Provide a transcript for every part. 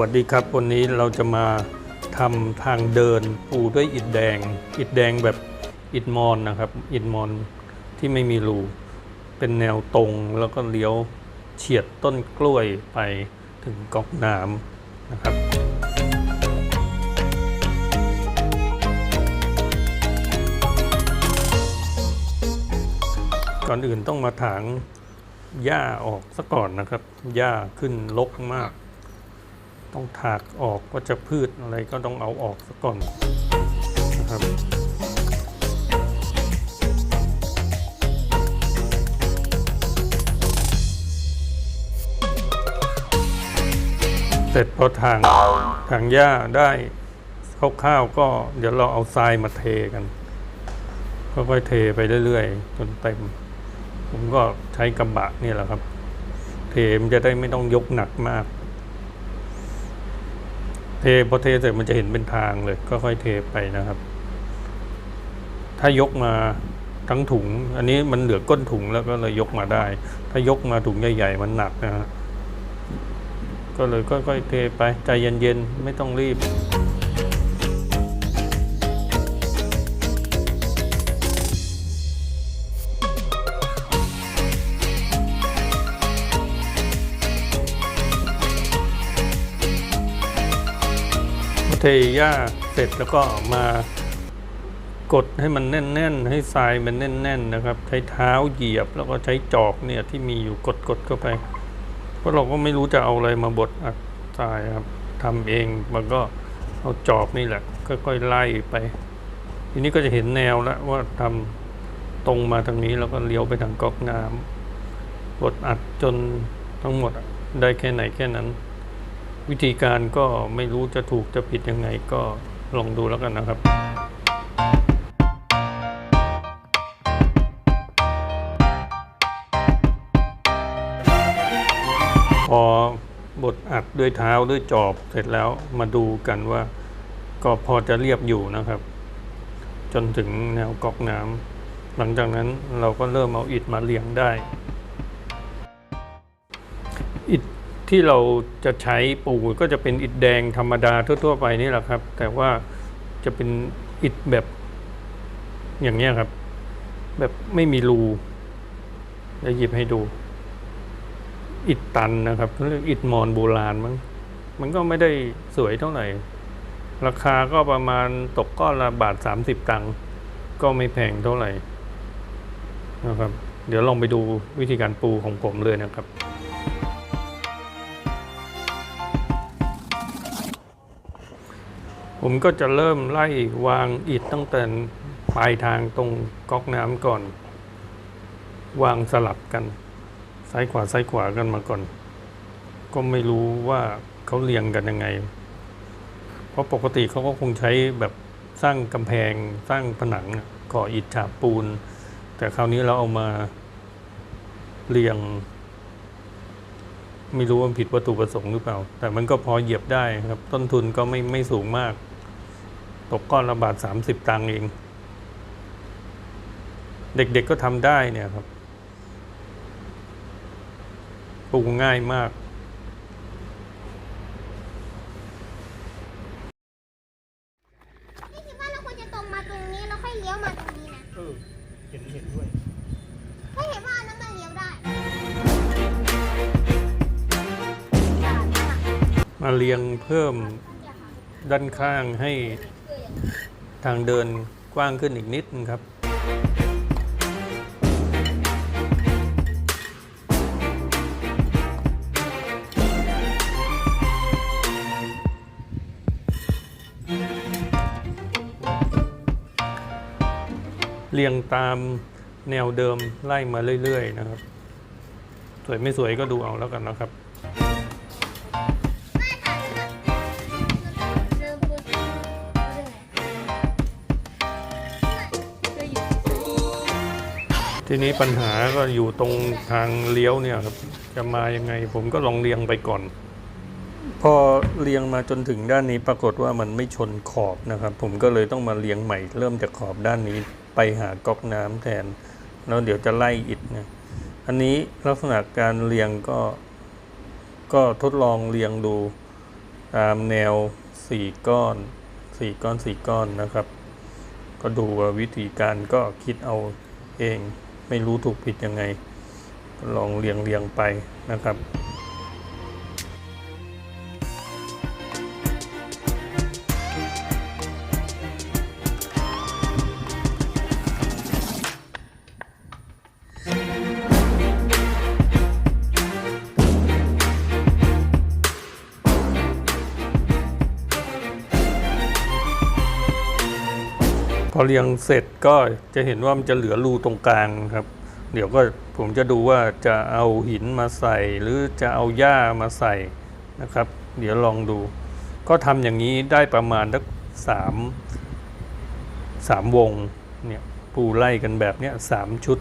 วัสดีครับ วันนี้เราจะมาทำทางเดินปูด้วยอิฐแดง อิฐแดงแบบอิฐมอนนะครับ อิฐมอนที่ไม่มีรูเป็นแนวตรงแล้วก็เลี้ยวเฉียดต้นกล้วยไปถึงก๊อกน้ำนะครับก่อนอื่นต้องมาถางหญ้าออกซะก่อนนะครับหญ้าขึ้นรกมาก ต้องถากออกว่าจะพืชอะไรก็ต้องเอาออกซะก่อนนะครับเสร็จพอทางทางหญ้าได้คร่าวๆก็เดี๋ยวเราเอาทรายมาเทกันค่อยๆเทไปเรื่อยๆจนเต็ม ผมก็ใช้กระบะนี่แหละครับ เทมันจะได้ไม่ต้องยกหนักมาก เทพอเทเสร็จมันจะเห็นเป็นทางเลยก็ค่อยเทไปนะครับ ถ้ายกมาทั้งถุง อันนี้มันเหลือก้นถุงแล้วก็เลยยกมาได้ ถ้ายกมาถุงใหญ่ ๆ มันหนักนะฮะก็เลยค่อยๆเทไปใจเย็นๆไม่ต้องรีบ เทหญ้าเสร็จแล้วก็มากดให้มันแน่น ๆ ให้ทรายมันแน่น ๆ นะครับ ใช้เท้าเหยียบแล้วก็ใช้จอบเนี่ยที่มีอยู่กดๆเข้าไป เพราะเราก็ไม่รู้จะเอาอะไรมาบดอัดทรายครับทำเองมันก็เอาจอบนี่แหละค่อยๆไล่ไป ทีนี้ก็จะเห็นแนวแล้วว่าทำตรงมาทางนี้แล้วก็เลี้ยวไปทางก๊อกน้ำบดอัดจนทั้งหมดได้แค่ไหนแค่นั้น วิธีการก็ไม่รู้จะถูกจะผิดยังไงก็ลองดูแล้วกันนะครับ พอบดอัดด้วยเท้าด้วยจอบเสร็จแล้วมาดูกันว่าก็พอจะเรียบอยู่นะครับ จนถึงแนวกอกน้ำหลังจากนั้นเราก็เริ่มเอาอิฐมาเรียงได้ ที่เราจะใช้ปูก็จะเป็นอิฐแดงธรรมดาทั่ว ๆ ไปนี่แหละครับ แต่ว่าจะเป็นอิฐแบบอย่างนี้ครับ แบบไม่มีรูจะหยิบให้ดู อิฐตันนะครับเขาเรียกอิฐมอนโบราณมั้งมันก็ไม่ได้สวยเท่าไหร่ ราคาก็ประมาณตกก้อนละบาทสามสิบตังค์ก็ไม่แพงเท่าไหร่นะครับ เดี๋ยวลองไปดูวิธีการปูของผมเลยนะครับ ผมก็จะเริ่มไล่วางอิฐตั้งแต่ปลายทางตรงก๊อกน้ำก่อน วางสลับกัน ซ้ายขวาซ้ายขวากันมาก่อน ก็ไม่รู้ว่าเขาเรียงกันยังไง เพราะปกติเขาก็คงใช้แบบสร้างกำแพงสร้างผนังก่ออิฐฉาบปูน แต่คราวนี้เราเอามาเรียง ไม่รู้ว่าผิดวัตถุประสงค์หรือเปล่า แต่มันก็พอเหยียบได้ครับ ต้นทุนก็ไม่ไม่สูงมาก ตกก้อนละบาทสามสิบตังค์เอง เด็กๆก็ทำได้เนี่ยครับปรุงง่ายมากนี่คิดว่าเราควรจะตรงมาตรงนี้แล้วค่อยเลี้ยวมาตรงนี้นะเออเห็นเห็นด้วยถ้าเห็นว่าอันนั้นมันเลี้ยวได้มาเรียงเพิ่มด้านข้างให้ ทางเดินกว้างขึ้นอีกนิดนึงครับ เรียงตามแนวเดิมไล่มาเรื่อย ๆ นะครับ สวยไม่สวยก็ดูเอาแล้วกันนะครับ ทีนี้ปัญหาก็อยู่ตรงทางเลี้ยวเนี่ยครับ จะมายังไงผมก็ลองเรียงไปก่อน พอเรียงมาจนถึงด้านนี้ปรากฏว่ามันไม่ชนขอบนะครับ ผมก็เลยต้องมาเรียงใหม่ เริ่มจากขอบด้านนี้ไปหาก๊อกน้ำแทน แล้วเดี๋ยวจะไล่อิฐเนี่ยอันนี้ลักษณะการเรียงก็ก็ทดลองเรียงดูตามแนวสี่ก้อนสี่ก้อนสี่ก้อนนะครับ ก็ดูว่าวิธีการก็คิดเอาเอง ไม่รู้ถูกผิดยังไง ลองเรียงเรียงไปนะครับ อเรียงเสร็จก็จะเห็นว่ามันจะเหลือรูตรงกลางครับ เดี๋ยวก็ผมจะดูว่าจะเอาหินมาใส่ หรือจะเอาหญ้ามาใส่นะครับ เดี๋ยวลองดู ก็ทำอย่างนี้ได้ประมาณสักสามสามวงเนี่ยปูไล่กันแบบเนี้ยสามชุด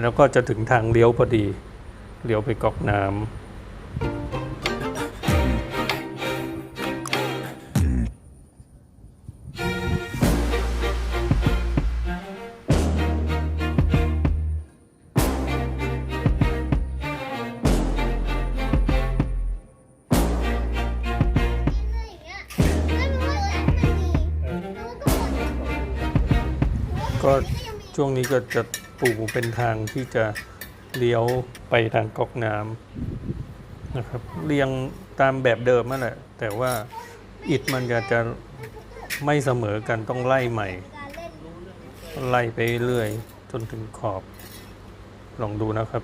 แล้วก็จะถึงทางเลี้ยวพอดี เลี้ยวไปกอกน้ำ ก็ช่วงนี้ก็จะปลูกเป็นทางที่จะเลี้ยวไปทางก๊อกน้ำนะครับเรียงตามแบบเดิมนั่นแหละแต่ว่าอิฐมันจะจะไม่เสมอกันต้องไล่ใหม่ ไล่ไปเรื่อยจนถึงขอบ ลองดูนะครับ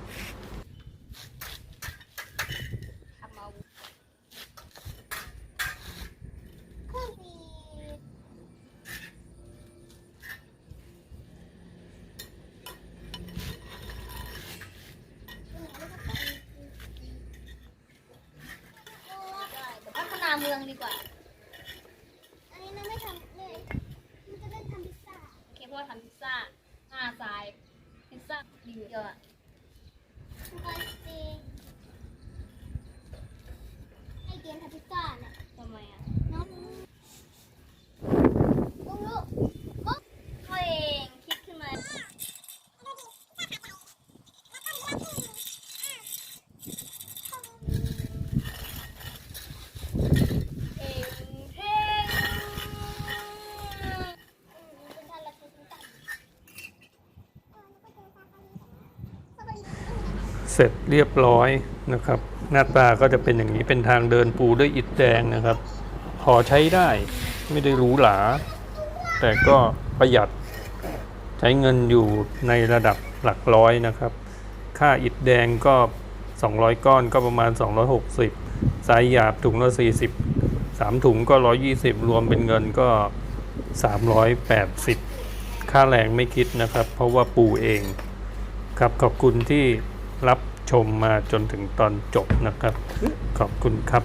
าเมืองดีกว่า อันนี้เราไม่ทำเลย มันจะได้ทำพิซซ่า โอเคเพราะว่าทำพิซซ่า หน้าทราย พิซซ่าดีเดียวอะมันก็จะให้เกณฑ์ทำพิซซ่าเนี่ย ทำไมอะ น้องลูกลูก ก็เองคิดขึ้นมาเองเพ่ง เป็นการละคุณตัด เสร็จเรียบร้อยนะครับ หน้าตาก็จะเป็นอย่างนี้เป็นทางเดินปูด้วยอิฐแดงนะครับ พอใช้ได้ไม่ได้หรูหราแต่ก็ประหยัดใช้เงินอยู่ในระดับหลักร้อยนะครับ ค่าอิฐแดงก็ 200 ก้อนก็ประมาณ 260สายหยาบถุงละ40 3 ถุงก็ 120 รวมเป็นเงินก็ 380 ค่าแรงไม่คิดนะครับ เพราะว่าปูเองครับขอบคุณที่ รับชมมาจนถึงตอนจบนะครับ ขอบคุณครับ